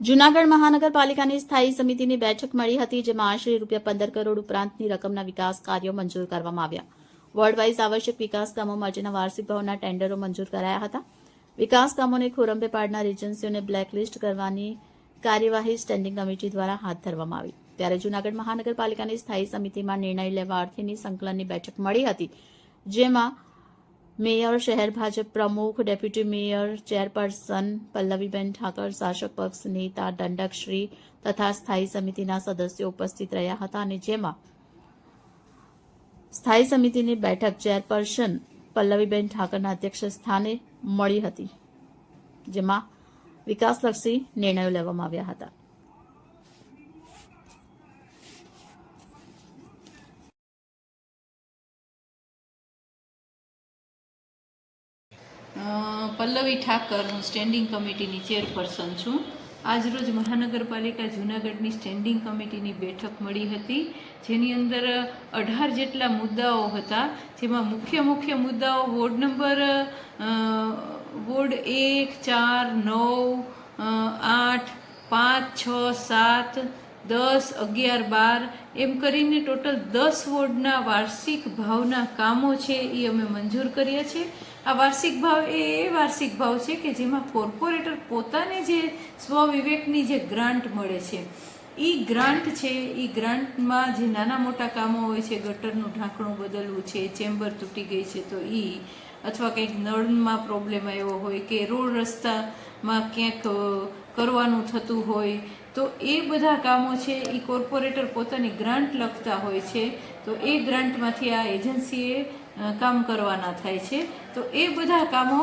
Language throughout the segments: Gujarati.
જૂનાગઢ મહાનગરપાલિકાની સ્થાયી સમિતિની બેઠક મળી હતી, જેમાં આશરે રૂપિયા પંદર કરોડ ઉપરાંતની રકમના વિકાસ કાર્યો મંજૂર કરવામાં આવ્યા. વોર્ડ વાઇઝ આવશ્યક વિકાસ કામો માટેના વાર્ષિક ભાવના ટેન્ડરો મંજૂર કરાયા હતા. વિકાસ કામોને ખોરંભે પાડનાર એજન્સીઓને બ્લેકલિસ્ટ કરવાની કાર્યવાહી સ્ટેન્ડિંગ કમિટી દ્વારા હાથ ધરવામાં આવી. ત્યારે જૂનાગઢ મહાનગરપાલિકાની સ્થાયી સમિતિમાં નિર્ણય લેવા અર્થેની સંકલનની બેઠક મળી હતી, જેમાં મેયર, શહેર ભાજપ પ્રમુખ, deputy mayor, chairperson Pallaviben Thakar, શાસક પક્ષ નેતા દંડકશ્રી તથા સ્થાયી સમિતિના સદસ્યો ઉપસ્થિત રહ્યા હતા અને જેમાં સ્થાયી સમિતિની બેઠક ચેરપર્સન પલ્લવીબેન ઠાકરના અધ્યક્ષ સ્થાને મળી હતી, જેમાં વિકાસલક્ષી નિર્ણયો લેવામાં આવ્યા હતા. પલ્લવી ઠાકર, હું સ્ટેન્ડિંગ કમિટીની ચેરપર્સન છું. આજરોજ મહાનગરપાલિકા જૂનાગઢની સ્ટેન્ડિંગ કમિટીની બેઠક મળી હતી, જેની અંદર અઢાર જેટલા મુદ્દાઓ હતા, જેમાં મુખ્ય મુખ્ય મુદ્દાઓ વોર્ડ નંબર વોર્ડ એક, ચાર, નવ આઠ, પાંચ, છ, સાત દસ, અગિયાર, બાર, એમ કરીને ટોટલ દસ વોર્ડના વાર્ષિક ભાવના કામો છે એ અમે મંજૂર કર્યા છે. આ વાર્ષિક ભાવ એ એ વાર્ષિક ભાવ છે કે જેમાં કોર્પોરેટર પોતાને જે સ્વવિવેકની જે ગ્રાન્ટ મળે છે. એ ગ્રાન્ટ છે એ ગ્રાન્ટમાં જે નાના મોટા કામો હોય છે, ગટરનું ઢાંકણું બદલવું છે, ચેમ્બર તૂટી ગઈ છે, તો એ અથવા કંઈક નળમાં પ્રોબ્લેમ આવ્યો હોય કે રોડ રસ્તામાં ક્યાંક કરવાનું થતું હોય, તો એ બધા કામો છે એ કોર્પોરેટર પોતાની ગ્રાન્ટ લખતા હોય છે, તો એ ગ્રાન્ટમાંથી આ એજન્સીએ કામ કરવાના થાય છે. તો એ બધા કામો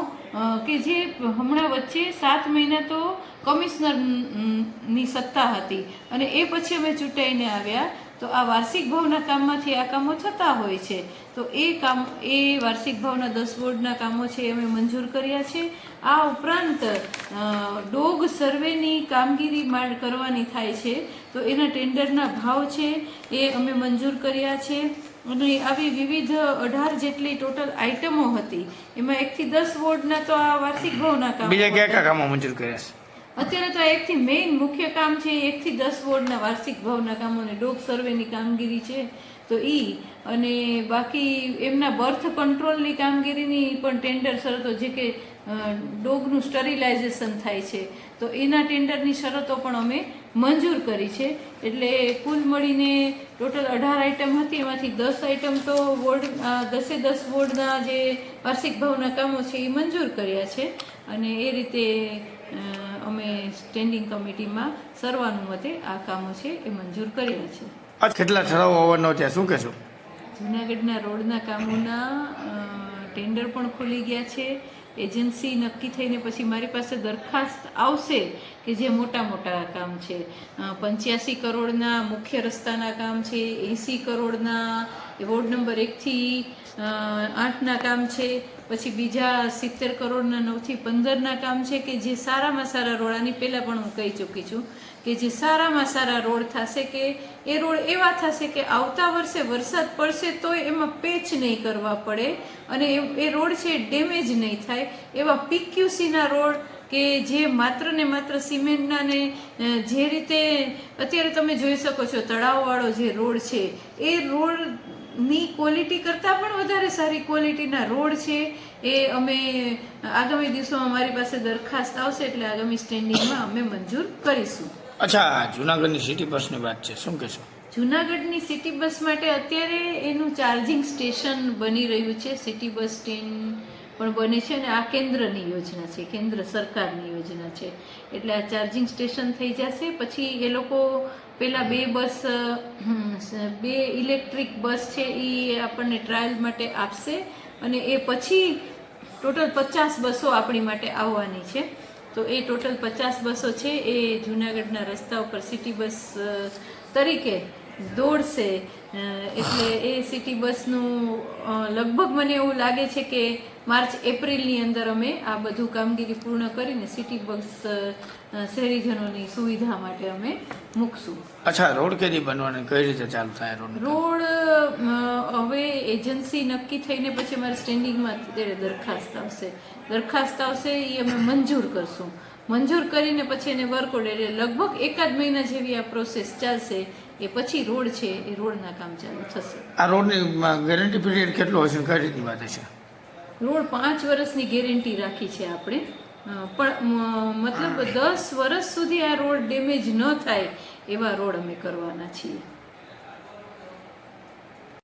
કે જે હમણાં વચ્ચે સાત મહિના તો કમિશનરની સત્તા હતી અને એ પછી અમે ચૂંટાઈને આવ્યા. તો આ વાર્ષિક ભાવના કામમાંથી આ કામો થતા હોય છે. તો એ કામ, એ વાર્ષિક ભાવના દસ બોર્ડના કામો છે એ અમે મંજૂર કર્યા છે. આ ઉપરાંત ડોગ સર્વેની કામગીરી કરવાની થાય છે. તો એના ટેન્ડરના ભાવ છે એ અમે મંજૂર કર્યા છે. અને આવી વિવિધ અઢાર જેટલી ટોટલ આઇટમો હતી. એમાં એકથી દસ વોર્ડના તો આ વાર્ષિક ભાવના કામ બીજા કયા કયા કામો મંજૂર કર્યા છે? અત્યારે તો એક એકથી મેઇન મુખ્ય કામ છે એક એકથી દસ વોર્ડના વાર્ષિક ભાવના કામો અને ડોગ સર્વેની કામગીરી છે. તો એ અને બાકી એમના બર્થ કંટ્રોલની કામગીરીની પણ ટેન્ડર શરતો જે કે ડોગનું સ્ટરીલાઇઝેશન થાય છે. તો એના ટેન્ડરની શરતો પણ અમે મંજૂર કરી છે. એટલે કુલ મળીને ટોટલ અઢાર આઇટમ હતી. એમાંથી દસ આઇટમ તો વોર્ડ અ, દસે દસ વોર્ડના જે વાર્ષિક ભાવના કામો છે એ મંજૂર કર્યા છે. અને એ રીતે અમે સ્ટેન્ડિંગ કમિટીમાં સર્વાનુમતે આ કામો છે એ મંજૂર કર્યા છે. આજ કેટલા ઠરાવો આવવાનો છે? શું કહેશો? જૂનાગઢના રોડના કામોના ટેન્ડર પણ ખુલી ગયા છે. એજન્સી નક્કી થઈને પછી મારી પાસે દરખાસ્ત આવશે કે જે મોટા મોટા કામ છે. પંચ્યાસી કરોડના મુખ્ય રસ્તાના કામ છે, એંસી કરોડના વોર્ડ નંબર એકથી આઠના કામ છે, પછી બીજા સિત્તેર કરોડના નવથી પંદરના કામ છે કે જે સારામાં સારા રોડ, આની પહેલાં પણ હું કહી ચૂકી છું કે જે સારામાં સારા રોડ થશે કે એ રોડ એવા થશે કે આવતા વર્ષે વરસાદ પડશે તોય એમાં પેચ નહીં કરવા પડે અને એ એ રોડ છે ડેમેજ નહીં થાય. એવા પીક્યુસીના રોડ કે જે માત્ર ને માત્ર સિમેન્ટના ને જે રીતે અત્યારે તમે જોઈ શકો છો તળાવવાળો જે રોડ છે, એ રોડની ક્વોલિટી કરતાં પણ વધારે સારી ક્વોલિટીના રોડ છે. એ અમે આગામી દિવસોમાં મારી પાસે દરખાસ્ત આવશે એટલે આગામી સ્ટેન્ડિંગમાં અમે મંજૂર કરીશું. અચ્છા જુનાગઢની સિટી બસની વાત છે. શું કહેશો? જુનાગઢની સિટી બસ માટે અત્યારે એનું ચાર્જિંગ સ્ટેશન બની રહ્યું છે. સિટી બસ સ્ટેન્ડ પણ બને છે અને આ કેન્દ્રની યોજના છે, કેન્દ્ર સરકારની યોજના છે. એટલે આ ચાર્જિંગ સ્ટેશન થઈ જશે, પછી એ લોકો પહેલાં બે બસ બે ઇલેક્ટ્રિક બસ છે એ આપણને ટ્રાયલ માટે આપશે અને એ પછી ટોટલ પચાસ બસો આપણી માટે આવવાની છે. તો એ ટોટલ પચાસ બસો છે એ જૂનાગઢના રસ્તા ઉપર સિટી બસ તરીકે દોડશે. એટલે એ સિટી બસનું લગભગ મને એવું લાગે છે કે માર્ચ એપ્રિલની અંદર અમે આ બધું કામગીરી પૂર્ણ કરીને સિટી બસ શહેરીજનોની સુવિધા માટે અમે મૂકશું. અચ્છા રોડ કેરી બનવાની કઈ રીતે ચાલુ થાય રોડ રોડ હવે એજન્સી નક્કી થઈને પછી અમારે સ્ટેન્ડિંગમાં અત્યારે દરખાસ્ત આવશે. દરખાસ્ત આવશે એ અમે મંજૂર કરશું. મંજૂર કરીને પછી એને વર્કઆઉટ એટલે લગભગ એકાદ મહિના જેવી આ પ્રોસેસ ચાલશે. એ પછી રોડ છે એ રોડના કામ ચાલુ થશે. આ રોડની ગેરંટી પીરિયડ કેટલો હશે? કઈ રીતની વાત છે રોડ પાંચ વર્ષની ગેરંટી રાખી છે આપણે. પણ મતલબ દસ વર્ષ સુધી આ રોડ ડેમેજ ન થાય એવા રોડ અમે કરવાના છીએ.